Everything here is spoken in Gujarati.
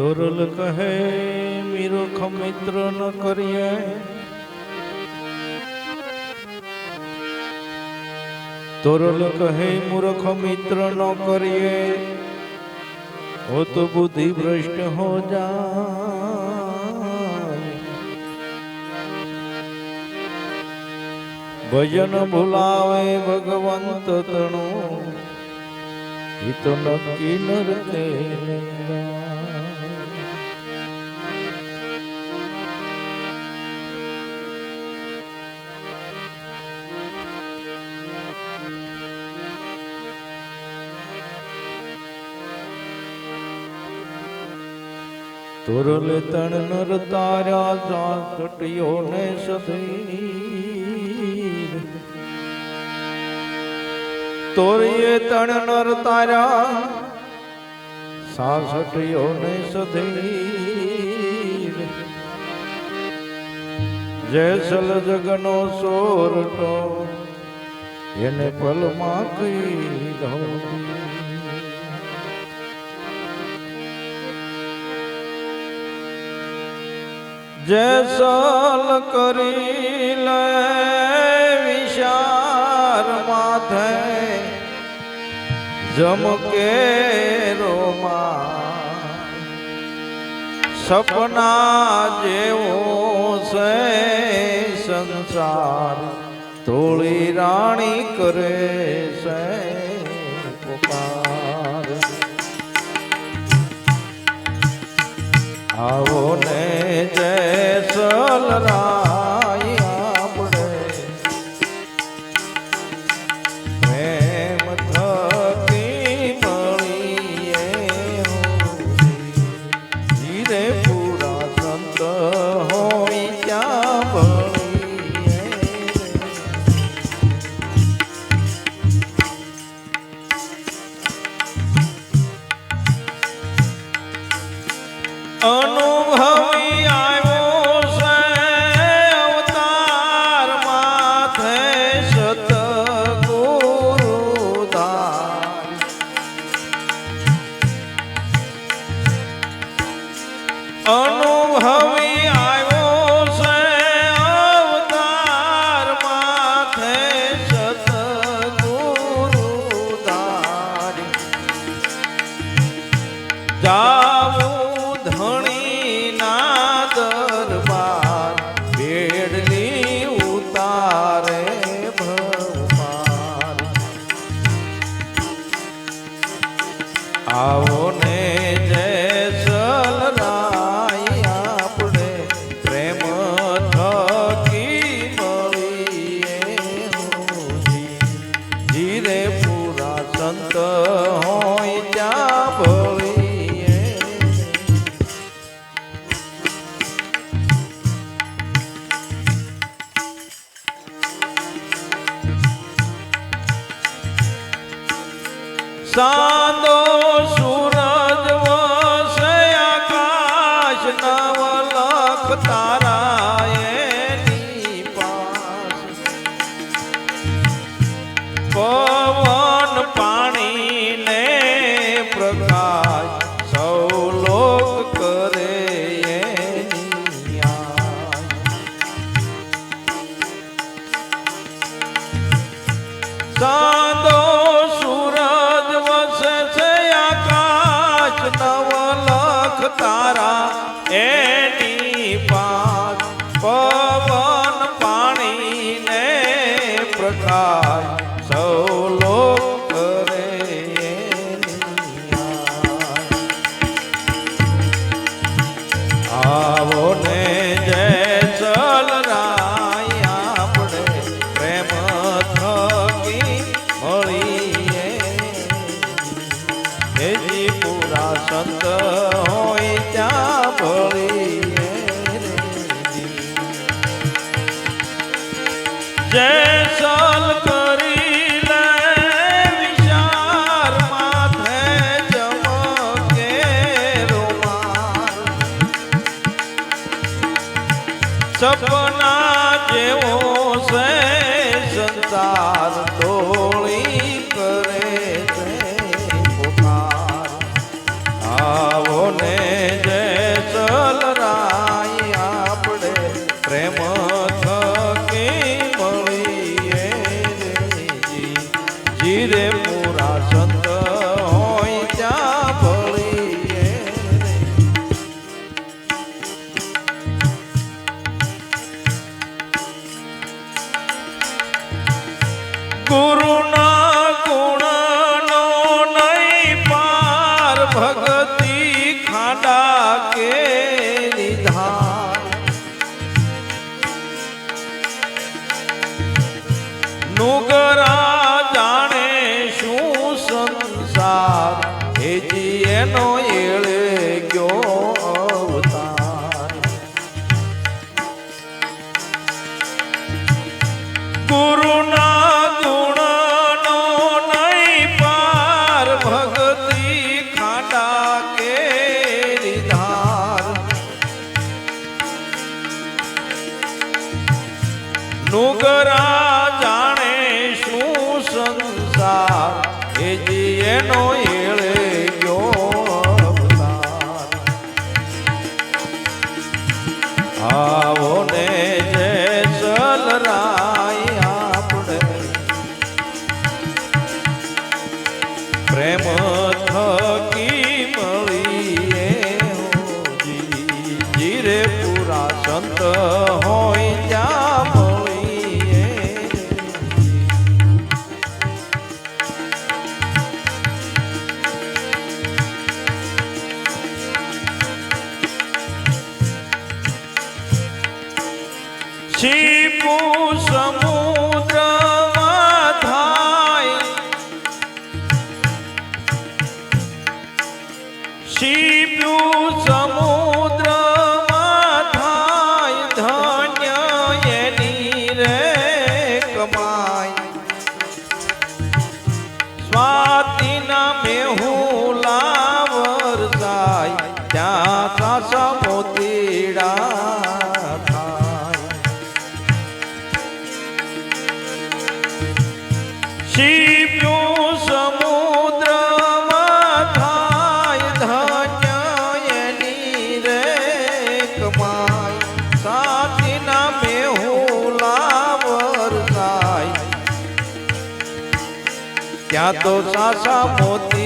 તોરલ કહે મીરો ખમિત્ર ન કરીએ તોરલ કહે મૂર્ખ મિત્ર ન કરીએ હો તો બુદ્ધિ ભ્રષ્ટ હો જાય ભજન ભૂલાવે ભગવંત તણું એ તો નક્કી નરકે તોરલે તણ નર તાર્યા સાસટીઓ ને સધીર તોરીએ તણ નર તારા સાસટીઓ ને સધીર જેસલ જગનો સોરટો એને પલમાં કહી દઉં. જેસલ કરી લે વિશાર માથે જમકે રોમા સપના જેવો છે સંસાર તોળી રાણી કરે છે. આવો ને જય રાય સાંદો સૂરજ વસે આકાશ નવલખ તારા એની પાસ પવન પાણી ને પ્રકાશ સૌ લોક કરે એની પ્રકાશ. સૌ ધીરે મોરા સંત એનો એળે ગયો આવો ને જે સલરાય આપણે. પ્રેમ થકી મળીએ જીરે પૂરા સંત હો છીપું સમુદ્રમાં થાય છીપું ત્યાં તો સાસા મોતી